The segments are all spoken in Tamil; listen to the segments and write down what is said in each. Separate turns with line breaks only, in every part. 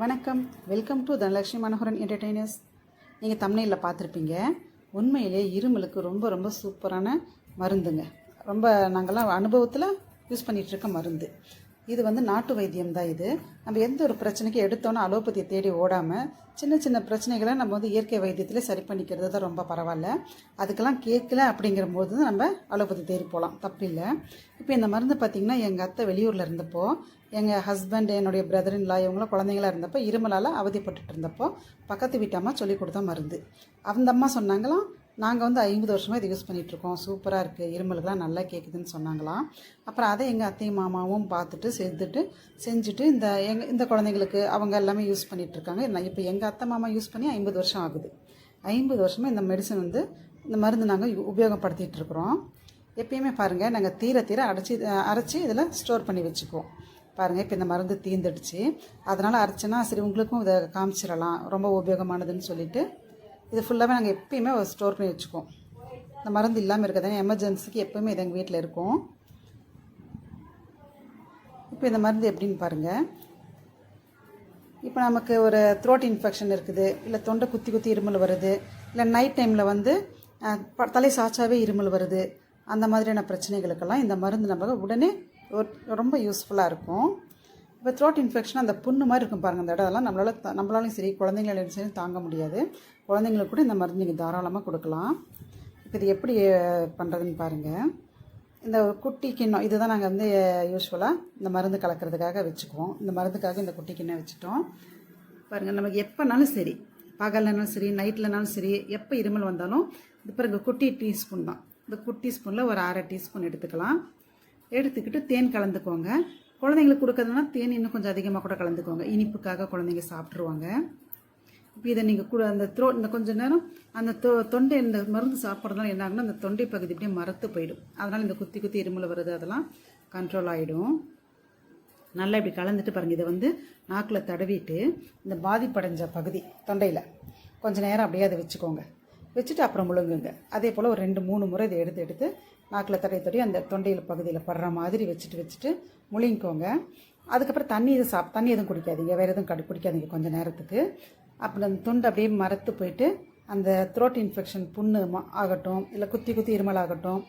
வணக்கம். Welcome to Dhanalakshmi Manoharan entertainers நீங்கள் தமிழில் பார்த்துருப்பீங்க. உண்மையிலே இருமலுக்கு ரொம்ப ரொம்ப சூப்பரான மருந்துங்க. ரொம்ப நாங்கள்லாம் அனுபவத்தில் யூஸ் பண்ணிகிட்ருக்க மருந்து. இது வந்து நாட்டு வைத்தியம் தான் இது. நம்ம எந்த ஒரு பிரச்சனைக்கு எடுத்தோன்னே அலோபதியை தேடி ஓடாமல் சின்ன சின்ன பிரச்சனைகளை நம்ம வந்து இயற்கை வைத்தியத்தில் சரி பண்ணிக்கிறது தான் ரொம்ப பரவாயில்ல. அதுக்கெல்லாம் கேட்கல அப்படிங்கிற போது தான் நம்ம அலோபதி தேடி போகலாம் தப்பில்லை இப்போ இந்த மருந்து பார்த்திங்கன்னா எங்கள் அத்தை வெளியூரில் இருந்தப்போ எங்கள் ஹஸ்பண்ட் என்னுடைய பிரதர் இன்லா இவங்களாம் குழந்தைங்களா இருந்தப்போ இருமலால் அவதிப்பட்டுட்டு இருந்தப்போ பக்கத்து வீட்டு அம்மா சொல்லி கொடுத்த மருந்து. அந்த அம்மா சொன்னாங்களாம் நாங்கள் வந்து ஐம்பது வருஷமாக இது யூஸ் பண்ணிகிட்ருக்கோம் சூப்பராக இருக்குது இருமலுக்குலாம் நல்லா கேட்குதுன்னு சொன்னாங்களாம் அப்புறம் அதை எங்கள் அத்தையும் மாமாவும் பார்த்துட்டு செஞ்சுட்டு செஞ்சுட்டு இந்த எங்கள் இந்த குழந்தைங்களுக்கு அவங்க எல்லாமே யூஸ் பண்ணிகிட்ருக்காங்க நான் இப்போ எங்கள் அத்தை மாமா யூஸ் பண்ணி ஐம்பது வருஷம் ஆகுது. ஐம்பது வருஷமாக இந்த மெடிசன் வந்து இந்த மருந்து நாங்கள் உபயோகப்படுத்திகிட்டு இருக்கிறோம். எப்பயுமே பாருங்கள் நாங்கள் தீர தீர அடைச்சி அரைச்சி இதில் ஸ்டோர் பண்ணி வச்சுக்குவோம். பாருங்கள் இப்போ இந்த மருந்து தீர்ந்துடுச்சு அதனால் அரைச்சினா சரி உங்களுக்கும் இதை காமிச்சிடலாம். ரொம்ப உபயோகமானதுன்னு சொல்லிட்டு இது ஃபுல்லாகவே நாங்கள் எப்பயுமே ஸ்டோர் பண்ணி வச்சுக்குவோம். இந்த மருந்து இல்லாமல் இருக்காது எமர்ஜென்சிக்கு எப்போவுமே இது எங்கள் வீட்டில் இருக்கும். இப்போ இந்த மருந்து எப்படின்னு பாருங்கள் இப்போ நமக்கு ஒரு த்ரோட் இன்ஃபெக்ஷன் இருக்குது இல்லை தொண்டை குத்தி குத்தி இருமல் வருது இல்லை நைட் டைமில் வந்து தலை சாச்சாவே இருமல் வருது அந்த மாதிரியான பிரச்சனைகளுக்கெல்லாம் இந்த மருந்து நம்ம உடனே ஒரு- ரொம்ப யூஸ்ஃபுல்லாக இருக்கும். இப்போ த்ரோட் இன்ஃபெக்ஷன் அந்த புண்ணு மாதிரி இருக்கும் பாருங்கள் அந்த இடம்லாம் நம்மளால த- நம்மளாலையும் சரி குழந்தைங்களாலையும் சரி தாங்க முடியாது. குழந்தைங்களுக்கு கூட இந்த மருந்து நீங்கள் தாராளமாக கொடுக்கலாம். இப்போ இது எப்படி பண்ணுறதுன்னு பாருங்கள் இந்த குட்டி கிண்ணம் இதுதான் நாங்கள் வந்து யூஸ்வலாக இந்த மருந்து கலக்கிறதுக்காக வச்சுக்குவோம். இந்த மருந்துக்காக இந்த குட்டி கிண்ணம் வச்சுட்டோம். பாருங்கள் நமக்கு எப்போனாலும் சரி பகல்லனாலும் சரி நைட்லனாலும் சரி எப்போ இருமல் வந்தாலும் இது பிறகு குட்டி டீஸ்பூன் தான். இந்த குட்டி ஸ்பூனில் ஒரு அரை டீஸ்பூன் எடுத்துக்கலாம். எடுத்துக்கிட்டு தேன் கலந்துக்கோங்க. குழந்தைங்களுக்கு கொடுக்கறதுனா தேன் இன்னும் கொஞ்சம் அதிகமாக கூட கலந்துக்கோங்க. இனிப்புக்காக குழந்தைங்க சாப்பிட்ருவாங்க இப்போ இதை நீங்கள் கூட அந்த த்ரோ இந்த கொஞ்சம் நேரம் அந்த தொ தொண்டை இந்த மருந்து சாப்பிட்றதுனால என்ன ஆகும்னா அந்த தொண்டை பகுதி அப்படியே மரத்து போயிடும். அதனால் இந்த குத்தி குத்தி இருமல் வருது அதெல்லாம் கண்ட்ரோல் ஆகிடும் நல்லா இப்படி கலந்துட்டு பாருங்கள் இதை வந்து நாக்கில் தடவிட்டு இந்த பாதிப்படைஞ்ச பகுதி தொண்டையில் கொஞ்சம் நேரம் அப்படியே அதை வச்சுக்கோங்க. வச்சுட்டு அப்புறம் முழுங்குங்க. அதே போல் ஒரு ரெண்டு மூணு முறை இதை எடுத்து எடுத்து நாக்கில் தடவி தடவி அந்த தொண்டையில் பகுதியில் படுற மாதிரி வச்சுட்டு வச்சுட்டு முழுங்கிக்கோங்க. அதுக்கப்புறம் தண்ணி எதுவும் சாப் தண்ணி எதுவும் குடிக்காதீங்க. வேறு எதுவும் கடு குடிக்காதீங்க கொஞ்சம் நேரத்துக்கு. அப்புறம் அந்த தொண்டை அப்படியே மரத்து போயிட்டு அந்த த்ரோட் இன்ஃபெக்ஷன் புண்ணு ஆகட்டும் இல்லை குத்தி குத்தி இருமல் ஆகட்டும்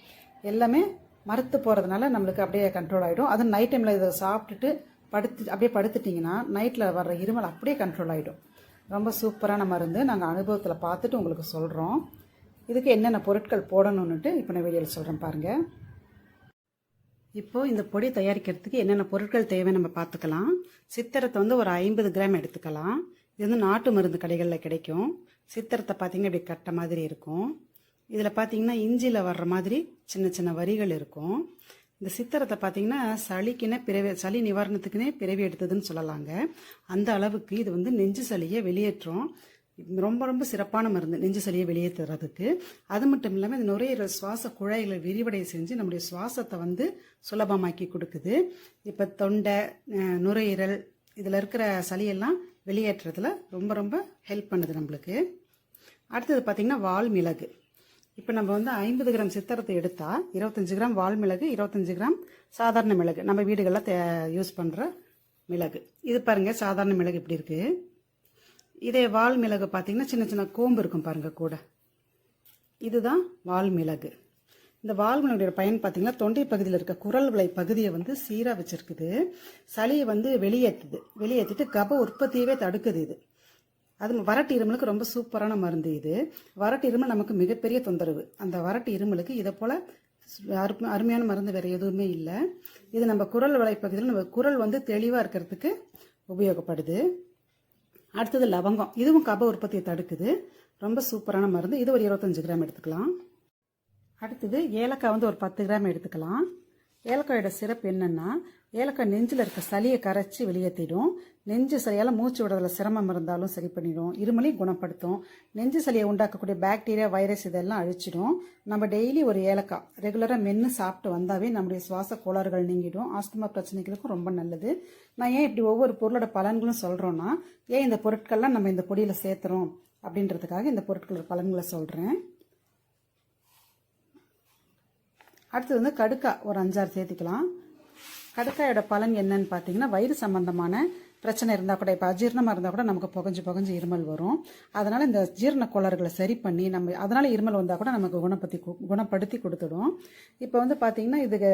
எல்லாமே மரத்து போகிறதுனால நம்மளுக்கு அப்படியே கண்ட்ரோல் ஆகிடும் அதுவும் நைட் டைமில் இதை சாப்பிட்டுட்டு படுத்து அப்படியே படுத்துட்டிங்கன்னா நைட்டில் வர்ற இருமல் அப்படியே கண்ட்ரோல் ஆகிடும் ரொம்ப சூப்பரான மருந்து. நாங்கள் அனுபவத்தில் பார்த்துட்டு உங்களுக்கு சொல்கிறோம் இதுக்கு என்னென்ன பொருட்கள் போடணுன்னுட்டு இப்போ நான் வீடியோவில் சொல்கிறேன் பாருங்கள் இப்போது இந்த பொடி தயாரிக்கிறதுக்கு என்னென்ன பொருட்கள் தேவை நம்ம பார்த்துக்கலாம். சித்திரத்தை வந்து ஒரு ஐம்பது கிராம் எடுத்துக்கலாம். இது வந்து நாட்டு மருந்து கடைகளில் கிடைக்கும். சித்திரத்தை பார்த்தீங்கன்னா இப்படி கட்ட மாதிரி இருக்கும். இதில் பார்த்தீங்கன்னா இஞ்சியில் வர்ற மாதிரி சின்ன சின்ன வரிகள் இருக்கும். இந்த சித்திரத்தை பார்த்தீங்கன்னா சளிக்குன்னே பிறவி சளி நிவாரணத்துக்குன்னே பிறவி எடுத்ததுன்னு சொல்லலாங்க. அந்த அளவுக்கு இது வந்து நெஞ்சு சளியை வெளியேற்றும். ரொம்ப ரொம்ப சிறப்பான மருந்து நெஞ்சு சளியை வெளியேற்றுறதுக்கு. அது மட்டும் இல்லாமல் இந்த நுரையீரல் சுவாச குழாய்களை விரிவடை செஞ்சு நம்முடைய சுவாசத்தை வந்து சுலபமாக்கி கொடுக்குது. இப்போ தொண்டை நுரையீரல் இதில் இருக்கிற சளியெல்லாம் வெளியேற்றுறதுல ரொம்ப ரொம்ப ஹெல்ப் பண்ணுது நம்மளுக்கு. அடுத்தது பார்த்திங்கன்னா வால் மிளகு இப்போ நம்ம வந்து ஐம்பது கிராம் சித்திரத்தை எடுத்தால் இருபத்தஞ்சி கிராம் வால் மிளகு இருபத்தஞ்சி கிராம் சாதாரண மிளகு. நம்ம வீடுகளில் தே யூஸ் பண்ணுற மிளகு. இது பாருங்கள் சாதாரண மிளகு இப்படி இருக்குது இதே வால் மிளகு பார்த்தீங்கன்னா சின்ன சின்ன கோம்பு இருக்கும் பாருங்கள் கூட. இதுதான் வால் மிளகு. இந்த வால் மிளகுடைய பயன் பார்த்திங்கன்னா தொண்டை பகுதியில் இருக்க குரல் விலை பகுதியை வந்து சீராக வச்சுருக்குது. சளியை வந்து வெளியேற்றுது வெளியேற்றிட்டு கப உற்பத்தியவே தடுக்குது இது. அது வறட்டு இருமலுக்கு ரொம்ப சூப்பரான மருந்து இது. வறட்டு இருமல் நமக்கு மிகப்பெரிய தொந்தரவு. அந்த வறட்டு இருமலுக்கு இதை போல் அருமையான மருந்து வேறு எதுவுமே இல்லை. இது நம்ம குரல் வலைப்பகுதியில் நம்ம குரல் வந்து தெளிவாக இருக்கிறதுக்கு உபயோகப்படுது. அடுத்தது லவங்கம். இதுவும் கப உற்பத்தியை தடுக்குது. ரொம்ப சூப்பரான மருந்து. இது ஒரு இருபத்தஞ்சு கிராம் எடுத்துக்கலாம். அடுத்தது ஏலக்காய் வந்து ஒரு பத்து கிராம் எடுத்துக்கலாம். ஏலக்காயோட சிறப்பு என்னென்னா ஏலக்காய் நெஞ்சில் இருக்க சளியை கரைச்சி வெளியேற்றிடும் நெஞ்சு சளியால் மூச்சு விடுறதுல சிரமம் இருந்தாலும் சரி பண்ணிடும். இருமலையும் குணப்படுத்தும். நெஞ்சு சளியை உண்டாக்கக்கூடிய பாக்டீரியா வைரஸ் இதெல்லாம் அழிச்சிடும். நம்ம டெய்லி ஒரு ஏலக்காய் ரெகுலராக மென்று சாப்பிட்டு வந்தாவே நம்முடைய சுவாச கோளாறுகள் நீங்கிடும். ஆஸ்துமா பிரச்சனைகளுக்கும் ரொம்ப நல்லது. நான் ஏன் இப்படி ஒவ்வொரு பொருளோட பலன்களும் சொல்கிறோன்னா ஏன் இந்த பொருட்கள்லாம் நம்ம இந்த பொடியில் சேர்த்துறோம் அப்படின்றதுக்காக இந்த பொருட்களோட பலன்களை சொல்கிறேன் அடுத்தது வந்து கடுக்காய் ஒரு அஞ்சாறு சேர்த்துக்கலாம். கடுக்காயோட பலன் என்னன்னு பார்த்தீங்கன்னா வயிறு சம்பந்தமான பிரச்சனை இருந்தால் கூட இப்போ அஜீரணமாக இருந்தால் கூட நமக்கு புகஞ்சு புகஞ்சு இருமல் வரும். அதனால் இந்த ஜீரண கோளாறுகளை சரி பண்ணி நம்ம அதனால் இருமல் வந்தால் கூட நமக்கு குணப்படுத்தி குணப்படுத்தி கொடுத்துடும். இப்போ வந்து பார்த்திங்கன்னா இதுக்கு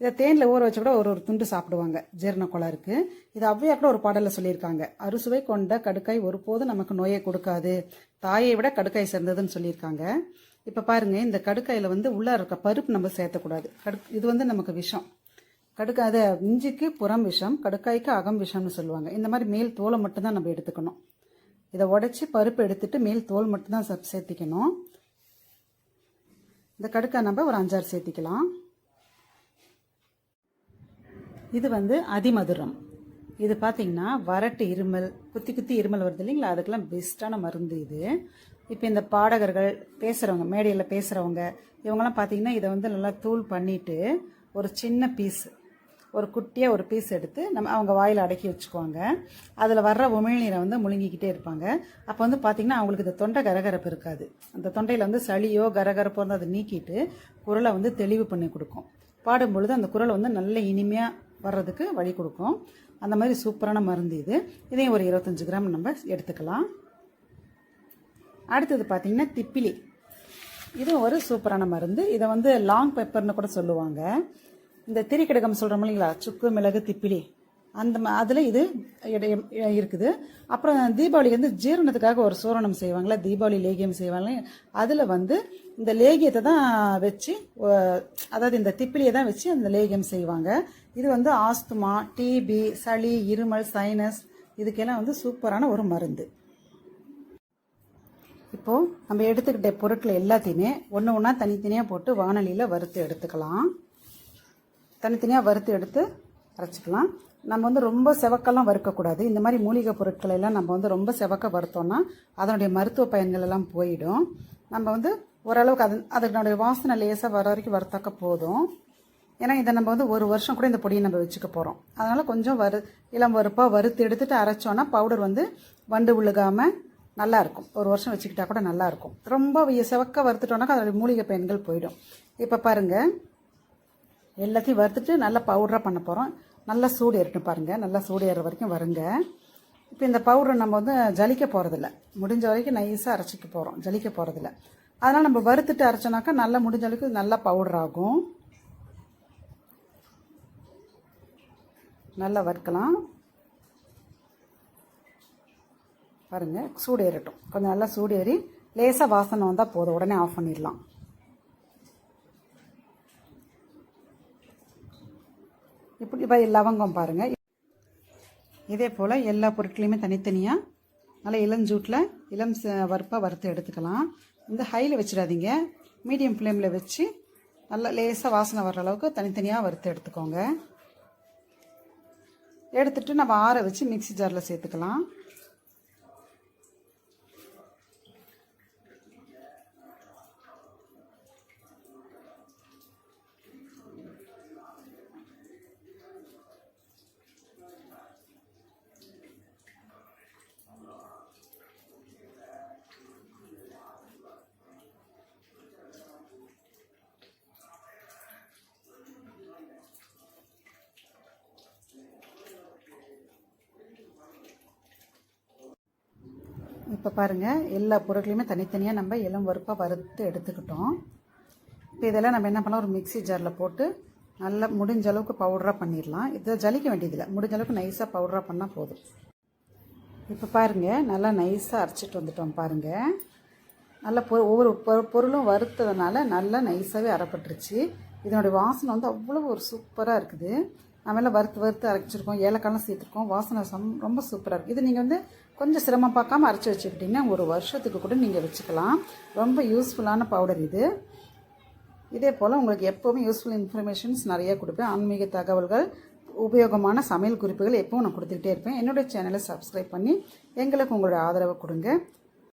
இதை தேனில் ஊற வச்சு கூட ஒரு ஒரு துண்டு சாப்பிடுவாங்க ஜீரண கோளாறுக்கு. இது ஔவையார் கூட ஒரு பாடலில் சொல்லியிருக்காங்க. அறுசுவை கொண்ட கடுக்காய் ஒருபோதும் நமக்கு நோயை கொடுக்காது. தாயை விட கடுக்காய் சேர்ந்ததுன்னு சொல்லியிருக்காங்க. இப்போ பாருங்கள் இந்த கடுக்காயில் வந்து உள்ளே இருக்க பருப்பு நம்ம சேர்த்தக்கூடாது. கடு இது வந்து நமக்கு விஷம். கடுக்காத இஞ்சிக்கு புறம் விஷம் கடுக்காய்க்கு அகம் விஷம்னு சொல்லுவாங்க. இந்த மாதிரி மேல் தோலை மட்டும்தான் நம்ம எடுத்துக்கணும். இதை உடைச்சி பருப்பு எடுத்துட்டு மேல் தோல் மட்டும்தான் சேர்த்திக்கணும். இந்த கடுக்காய் நம்ம ஒரு அஞ்சாறு சேர்த்திக்கலாம். இது வந்து அதிமதுரம். இது பார்த்தீங்கன்னா வரட்டு இருமல் குத்தி குத்தி இருமல் வருது இல்லைங்களா? அதுக்கெல்லாம் பெஸ்ட்டான மருந்து இது. இப்போ இந்த பாடகர்கள் பேசுகிறவங்க மேடையில் பேசுகிறவங்க இவங்கெல்லாம் பார்த்தீங்கன்னா இதை வந்து நல்லா தூள் பண்ணிட்டு ஒரு சின்ன பீஸ் ஒரு குட்டியாக ஒரு பீஸ் எடுத்து நம்ம அவங்க வாயில் அடக்கி வச்சுக்குவாங்க. அதில் வர்ற உமிழ்நீரை வந்து முழுங்கிக்கிட்டே இருப்பாங்க. அப்போ வந்து பார்த்திங்கன்னா அவங்களுக்கு இந்த தொண்டை கரகரப்பு இருக்காது. அந்த தொண்டையில் வந்து சளியோ கரகரப்போ வந்து அதை நீக்கிட்டு குரலை வந்து தெளிவு பண்ணி கொடுக்கும். பாடும்பொழுது அந்த குரல் வந்து நல்ல இனிமையாக வர்றதுக்கு வழி கொடுக்கும். அந்த மாதிரி சூப்பரான மருந்து இது. இதையும் ஒரு இருபத்தஞ்சு கிராம் நம்ம எடுத்துக்கலாம். அடுத்தது பார்த்திங்கன்னா திப்பிலி. இது ஒரு சூப்பரான மருந்து. இதை வந்து லாங் பெப்பர்னு கூட சொல்லுவாங்க. இந்த திரிக்கடகம் சொல்கிறோம் இல்லைங்களா? சுக்கு மிளகு திப்பிலி. அந்த ம- இது இருக்குது. அப்புறம் தீபாவளிக்கு வந்து ஜீரணத்துக்காக ஒரு சூரணம் செய்வாங்களே தீபாவளி லேகியம் செய்வாங்களே அதில் வந்து இந்த லேகியத்தை தான் வச்சு அதாவது இந்த திப்பிலியை தான் வச்சு அந்த லேகியம் செய்வாங்க. இது வந்து ஆஸ்துமா டிபி சளி இருமல் சைனஸ் இதுக்கெல்லாம் வந்து சூப்பரான ஒரு மருந்து. இப்போது நம்ம எடுத்துக்கிட்ட பொருட்கள் எல்லாத்தையுமே ஒன்று ஒன்றா தனித்தனியாக போட்டு வானொலியில் வறுத்து எடுத்துக்கலாம். தனித்தனியாக வறுத்து எடுத்து அரைச்சிக்கலாம். நம்ம வந்து ரொம்ப செவக்கெல்லாம் வறுக்கக்கூடாது. இந்த மாதிரி மூலிகை பொருட்களை எல்லாம் நம்ம வந்து ரொம்ப செவக்க வறுத்தோம்னா அதனுடைய மருத்துவ பயன்கள் எல்லாம் போயிடும். நம்ம வந்து ஓரளவுக்கு அது அதனுடைய வாசனை லேசாக வர வரைக்கும் வறுத்தாக்க போதும். ஏன்னா இதை நம்ம வந்து ஒரு வருஷம் கூட இந்த பொடியை நம்ம வச்சுக்க போகிறோம் அதனால் கொஞ்சம் வறு இளம் வறுப்பாக வறுத்து எடுத்துட்டு அரைச்சோன்னா பவுடர் வந்து வண்டு விழுகாமல் நல்லாயிருக்கும் ஒரு வருஷம் வச்சுக்கிட்டா கூட நல்லாயிருக்கும் ரொம்ப செவக்க வறுத்துட்டோன்னாக்கா அதனுடைய மூலிகை பயன்கள் போயிடும். இப்போ பாருங்கள் எல்லாத்தையும் வறுத்துட்டு நல்லா பவுடராக பண்ண போகிறோம் நல்லா சூடு ஏறட்டும் பாருங்கள் நல்லா சூடு ஏற வரைக்கும் வருங்க. இப்போ இந்த பவுடரை நம்ம வந்து ஜலிக்க போகிறதில்ல முடிஞ்ச வரைக்கும் நைஸாக அரைச்சிக்க போகிறோம் ஜலிக்க போகிறதில்ல அதனால் நம்ம வறுத்துட்டு அரைச்சோனாக்கா நல்லா முடிஞ்ச அளவுக்கு நல்லா பவுடர் ஆகும். நல்லா வறுக்கலாம். பாருங்கள் சூடு ஏறட்டும். கொஞ்சம் நல்லா சூடு ஏறி லேசாக வாசனை வந்தால் போதும். உடனே ஆஃப் பண்ணிடலாம் இப்படி இப்போ லவங்கம் பாருங்கள் இதே போல் எல்லா பொருட்களையுமே தனித்தனியாக நல்லா இளஞ்சூட்டில் இளம் ச- வறுப்பாக வறுத்து எடுத்துக்கலாம். இந்த ஹையில் வச்சிடாதீங்க. மீடியம் ஃப்ளேமில் வச்சு நல்லா லேசாக வாசனை வர்ற அளவுக்கு தனித்தனியாக வறுத்து எடுத்துக்கோங்க. எடுத்துட்டு நம்ம ஆற வச்சு மிக்ஸி ஜாரில் சேர்த்துக்கலாம். இப்போ பாருங்கள் எல்லா பொருட்களையுமே தனித்தனியாக நம்ம இளம் வறுப்பாக வறுத்து எடுத்துக்கிட்டோம். இப்போ இதெல்லாம் நம்ம என்ன பண்ணலாம் ஒரு மிக்சி ஜாரில் போட்டு நல்லா முடிஞ்ச அளவுக்கு பவுடராக பண்ணிடலாம். இதை ஜலிக்க வேண்டியதில்லை முடிஞ்ச அளவுக்கு நைஸாக பவுடராக பண்ணால் போதும். இப்போ பாருங்கள் நல்லா நைஸாக அரைச்சிட்டு வந்துட்டோம் பாருங்கள் நல்லா பொ ஒவ்வொரு பொருளும் வறுத்ததுனால நல்லா நைஸாகவே அரைப்பட்டுருச்சு. இதனுடைய வாசனை வந்து அவ்வளோ ஒரு சூப்பராக இருக்குது. நம்மளாம் வறுத்து வறுத்து அரைச்சிருக்கோம். ஏலக்காய்லாம் சேர்த்துருக்கோம். வாசனை சம் ரொம்ப சூப்பராக இருக்குது இது நீங்கள் வந்து கொஞ்சம் சிரமம் பார்க்காம அரைச்சி வச்சுக்கிட்டிங்கன்னா ஒரு வருஷத்துக்கு கூட நீங்கள் வச்சுக்கலாம். ரொம்ப யூஸ்ஃபுல்லான பவுடர் இது. இதே போல் உங்களுக்கு எப்போவுமே யூஸ்ஃபுல் இன்ஃபர்மேஷன்ஸ் நிறைய கொடுப்பேன். ஆன்மீக தகவல்கள் உபயோகமான சமையல் குறிப்புகள் எப்பவும் நான் கொடுத்துக்கிட்டே இருப்பேன். என்னுடைய சேனலை சப்ஸ்கிரைப் பண்ணி எங்களுக்கு உங்களுடைய ஆதரவை கொடுங்க.